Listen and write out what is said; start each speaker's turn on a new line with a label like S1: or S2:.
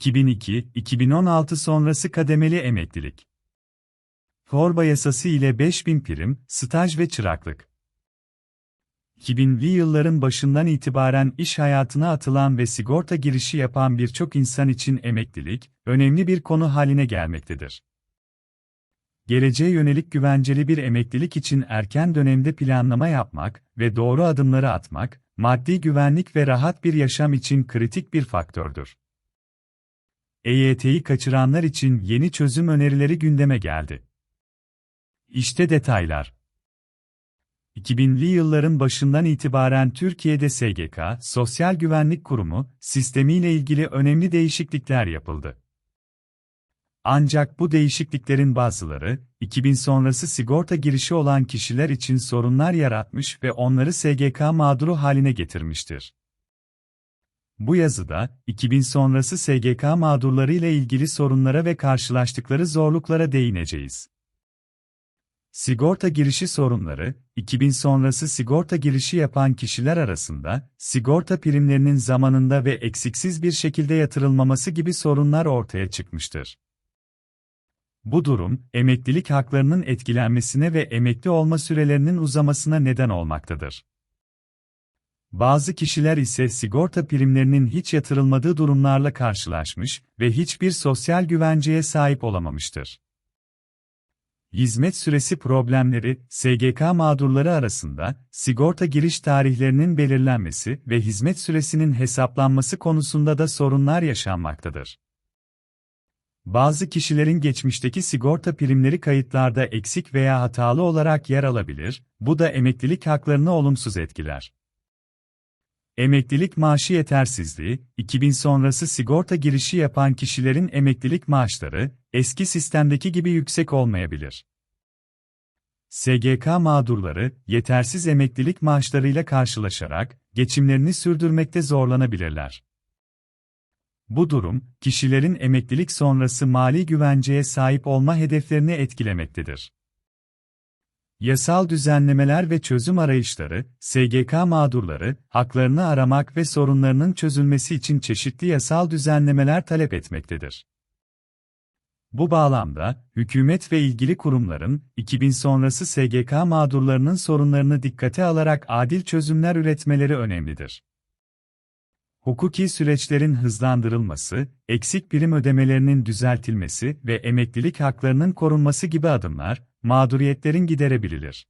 S1: 2002-2016 sonrası kademeli emeklilik. Torba yasası ile 5000 prim, staj ve çıraklık. 2000'li yılların başından itibaren iş hayatına atılan ve sigorta girişi yapan birçok insan için emeklilik, önemli bir konu haline gelmektedir. Geleceğe yönelik güvenceli bir emeklilik için erken dönemde planlama yapmak ve doğru adımları atmak, maddi güvenlik ve rahat bir yaşam için kritik bir faktördür. EYT'yi kaçıranlar için yeni çözüm önerileri gündeme geldi. İşte detaylar. 2000'li yılların başından itibaren Türkiye'de SGK, Sosyal Güvenlik Kurumu, sistemiyle ilgili önemli değişiklikler yapıldı. Ancak bu değişikliklerin bazıları, 2000 sonrası sigorta girişi olan kişiler için sorunlar yaratmış ve onları SGK mağduru haline getirmiştir. Bu yazıda, 2000 sonrası SGK mağdurları ile ilgili sorunlara ve karşılaştıkları zorluklara değineceğiz. Sigorta girişi sorunları, 2000 sonrası sigorta girişi yapan kişiler arasında, sigorta primlerinin zamanında ve eksiksiz bir şekilde yatırılmaması gibi sorunlar ortaya çıkmıştır. Bu durum, emeklilik haklarının etkilenmesine ve emekli olma sürelerinin uzamasına neden olmaktadır. Bazı kişiler ise sigorta primlerinin hiç yatırılmadığı durumlarla karşılaşmış ve hiçbir sosyal güvenceye sahip olamamıştır. Hizmet süresi problemleri, SGK mağdurları arasında, sigorta giriş tarihlerinin belirlenmesi ve hizmet süresinin hesaplanması konusunda da sorunlar yaşanmaktadır. Bazı kişilerin geçmişteki sigorta primleri kayıtlarda eksik veya hatalı olarak yer alabilir, bu da emeklilik haklarını olumsuz etkiler. Emeklilik maaşı yetersizliği, 2000 sonrası sigorta girişi yapan kişilerin emeklilik maaşları, eski sistemdeki gibi yüksek olmayabilir. SGK mağdurları, yetersiz emeklilik maaşlarıyla karşılaşarak, geçimlerini sürdürmekte zorlanabilirler. Bu durum, kişilerin emeklilik sonrası mali güvenceye sahip olma hedeflerini etkilemektedir. Yasal düzenlemeler ve çözüm arayışları, SGK mağdurları, haklarını aramak ve sorunlarının çözülmesi için çeşitli yasal düzenlemeler talep etmektedir. Bu bağlamda, hükümet ve ilgili kurumların, 2000 sonrası SGK mağdurlarının sorunlarını dikkate alarak adil çözümler üretmeleri önemlidir. Hukuki süreçlerin hızlandırılması, eksik birim ödemelerinin düzeltilmesi ve emeklilik haklarının korunması gibi adımlar, mağduriyetlerin giderebilir.